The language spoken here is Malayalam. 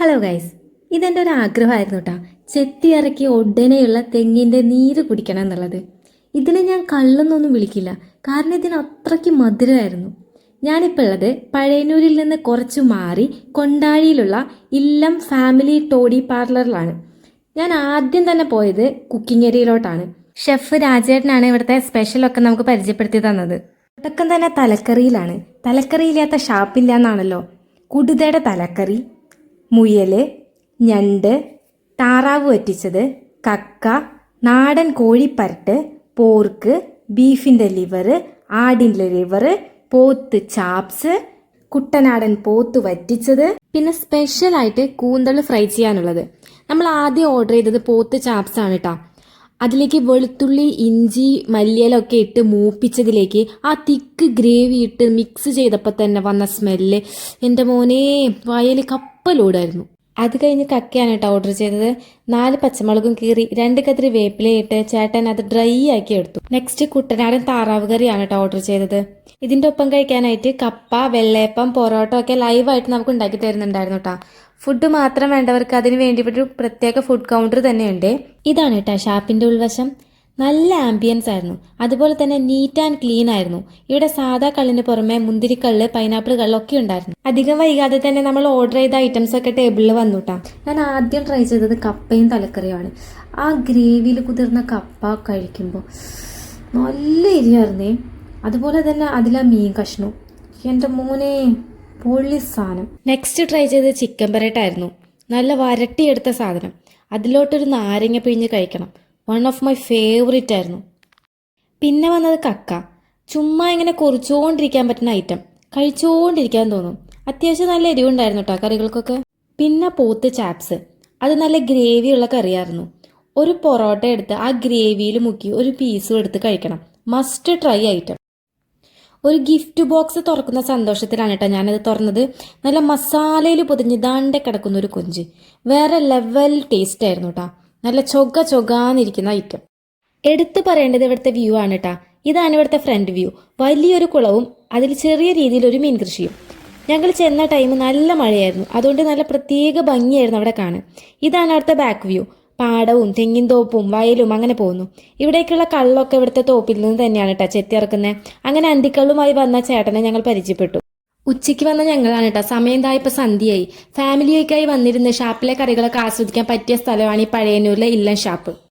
ഹലോ ഗൈസ് ഇതെന്റെ ഒരു ആഗ്രഹമായിരുന്നു കേട്ടോ ചെത്തി ഇറക്കി ഒടനെയുള്ള തെങ്ങിന്റെ നീര് കുടിക്കണം എന്നുള്ളത്. ഇതിനെ ഞാൻ കള്ളെന്നൊന്നും വിളിക്കില്ല. കാരണം ഇതിന് അത്രയ്ക്ക് മധുരമായിരുന്നു. ഞാനിപ്പോൾ ഉള്ളത് പഴയനൂരിൽ നിന്ന് കുറച്ച് മാറി കൊണ്ടാഴിയിലുള്ള ഇല്ലം ഫാമിലി ടോഡി പാർലറിലാണ്. ഞാൻ ആദ്യം തന്നെ പോയത് കുക്കിംഗ് ഏരിയയിലോട്ടാണ് ഷെഫ് രാജേട്ടനാണ് ഇവിടുത്തെ സ്പെഷ്യലൊക്കെ നമുക്ക് പരിചയപ്പെടുത്തി തന്നത്. തുടക്കം തന്നെ തലക്കറിയിലാണ്. തലക്കറിയില്ലാത്ത ഷാപ്പില്ല എന്നാണല്ലോ കുടുതയുടെ തലക്കറി മുയൽ ഞണ്ട് താറാവ് വറ്റിച്ചത് കക്ക നാടൻ കോഴിപ്പരട്ട് പോർക്ക് ബീഫിന്റെ ലിവർ ആടിന്റെ ലിവർ പോത്ത് ചാപ്സ് കുട്ടനാടൻ പോത്ത് വറ്റിച്ചത്. പിന്നെ സ്പെഷ്യലായിട്ട് കൂന്തൾ ഫ്രൈ ചെയ്യാനുള്ളത്. നമ്മൾ ആദ്യം ഓർഡർ ചെയ്തത് പോത്ത് ചാപ്സ് ആണ് കേട്ടോ അതിലേക്ക് വെളുത്തുള്ളി ഇഞ്ചി മല്ലിയിലൊക്കെ ഇട്ട് മൂപ്പിച്ചതിലേക്ക് ആ തിക്ക് ഗ്രേവി ഇട്ട് മിക്സ് ചെയ്തപ്പോൾ തന്നെ വന്ന സ്മെല്ല് എന്റെ മോനെ വയൽ കപ്പലോടായിരുന്നു. അത് കഴിഞ്ഞ് കക്കയാണ് കേട്ടോ ഓർഡർ ചെയ്തത്. നാല് പച്ചമുളകും കീറി രണ്ട് കതിരി വേപ്പിലയിട്ട് ചേട്ടൻ അത് ഡ്രൈ ആക്കി എടുത്തു. നെക്സ്റ്റ് കുട്ടനാടൻ താറാവ് കറിയാണ് കേട്ടോ ഓർഡർ ചെയ്തത്. ഇതിന്റെ ഒപ്പം കഴിക്കാനായിട്ട് കപ്പ വെള്ളയപ്പം പൊറോട്ട ഒക്കെ ലൈവായിട്ട് നമുക്ക് ഉണ്ടാക്കി തരുന്നുണ്ടായിരുന്നു കേട്ടോ. ഫുഡ് മാത്രം വേണ്ടവർക്ക് അതിന് വേണ്ടിയിട്ടൊരു പ്രത്യേക ഫുഡ് കൗണ്ടർ തന്നെയുണ്ട്. ഇതാണ് കേട്ടോ ഷാപ്പിന്റെ ഉൾവശം. നല്ല ആംബിയൻസ് ആയിരുന്നു. അതുപോലെ തന്നെ നീറ്റ് ആൻഡ് ക്ലീൻ ആയിരുന്നു. ഇവിടെ സാധാ കള്ളിന് പുറമെ മുന്തിരിക്കള്ള് പൈനാപ്പിൾ കള്ളൊക്കെ ഉണ്ടായിരുന്നു. അധികം വൈകാതെ തന്നെ നമ്മൾ ഓർഡർ ചെയ്ത ഐറ്റംസ് ഒക്കെ ടേബിളിൽ വന്നു കേട്ടോ ഞാൻ ആദ്യം ട്രൈ ചെയ്തത് കപ്പയും തലക്കറിയുമാണ്. ആ ഗ്രേവിയിൽ കുതിർന്ന കപ്പ കഴിക്കുമ്പോൾ നല്ല എരിയായിരുന്നേ അതുപോലെ തന്നെ അതിലാ മീൻ കഷ്ണു. എന്റെ മോനെ പൊള്ളി സാധനം. നെക്സ്റ്റ് ട്രൈ ചെയ്തത് ചിക്കൻ പെരട്ടായിരുന്നു നല്ല വരട്ടിയെടുത്ത സാധനം. അതിലോട്ടൊരു നാരങ്ങ പിഴിഞ്ഞ് കഴിക്കണം. വൺ ഓഫ് മൈ ഫേവറേറ്റ് ആയിരുന്നു. പിന്നെ വന്നത് കക്ക. ചുമ്മാ ഇങ്ങനെ കുറിച്ചുകൊണ്ടിരിക്കാൻ പറ്റുന്ന ഐറ്റം കഴിച്ചുകൊണ്ടിരിക്കാൻ തോന്നും. അത്യാവശ്യം നല്ല എരിവുണ്ടായിരുന്നു കേട്ടോ കറികൾക്കൊക്കെ. പിന്നെ പോത്ത് ചാപ്സ്. അത് നല്ല ഗ്രേവിയുള്ള കറിയായിരുന്നു. ഒരു പൊറോട്ട എടുത്ത് ആ ഗ്രേവിയിൽ മുക്കി ഒരു പീസും എടുത്ത് കഴിക്കണം. മസ്റ്റ് ട്രൈ ഐറ്റം ഒരു ഗിഫ്റ്റ് ബോക്സ് തുറക്കുന്ന സന്തോഷത്തിലാണ് കേട്ടോ ഞാനത് തുറന്നത്. നല്ല മസാലയിൽ പൊതിഞ്ഞ് ദാണ്ടെ കിടക്കുന്ന ഒരു കൊഞ്ച്. വേറെ ലെവൽ ടേസ്റ്റ് ആയിരുന്നു കേട്ടോ നല്ല ചൊക ചൊകാന്നിരിക്കുന്ന ഐറ്റം എടുത്തു പറയേണ്ടത് ഇവിടുത്തെ വ്യൂ ആണ് കേട്ടോ ഇതാണ് ഇവിടുത്തെ ഫ്രണ്ട് വ്യൂ വലിയൊരു കുളവും അതിൽ ചെറിയ രീതിയിൽ ഒരു മീൻ കൃഷിയും. ഞങ്ങൾ ചെന്ന ടൈം നല്ല മഴയായിരുന്നു. അതുകൊണ്ട് നല്ല പ്രത്യേക ഭംഗിയായിരുന്നു അവിടെ കാണാൻ. ഇതാണ് അവിടുത്തെ ബാക്ക് വ്യൂ പാടവും തെങ്ങിൻ തോപ്പും വയലും അങ്ങനെ പോകുന്നു. ഇവിടേക്കുള്ള കള്ളൊക്കെ ഇവിടുത്തെ തോപ്പിൽ നിന്ന് തന്നെയാണ് കേട്ടോ ചെത്തിയിറക്കുന്നത് അങ്ങനെ അന്തിക്കള്ളുമായി വന്ന ചേട്ടനെ ഞങ്ങൾ പരിചയപ്പെട്ടു. ഉച്ചയ്ക്ക് വന്ന ഞങ്ങളാണ് കേട്ടോ സമയം ഇപ്പൊ സന്ധ്യയായി. ഫാമിലിയൊക്കെയായി വന്നിരുന്ന് ഷാപ്പിലെ കറികളൊക്കെ ആസ്വദിക്കാൻ പറ്റിയ സ്ഥലമാണ് ഈ പഴയന്നൂരിലെ ഇല്ലം ഷാപ്പ്.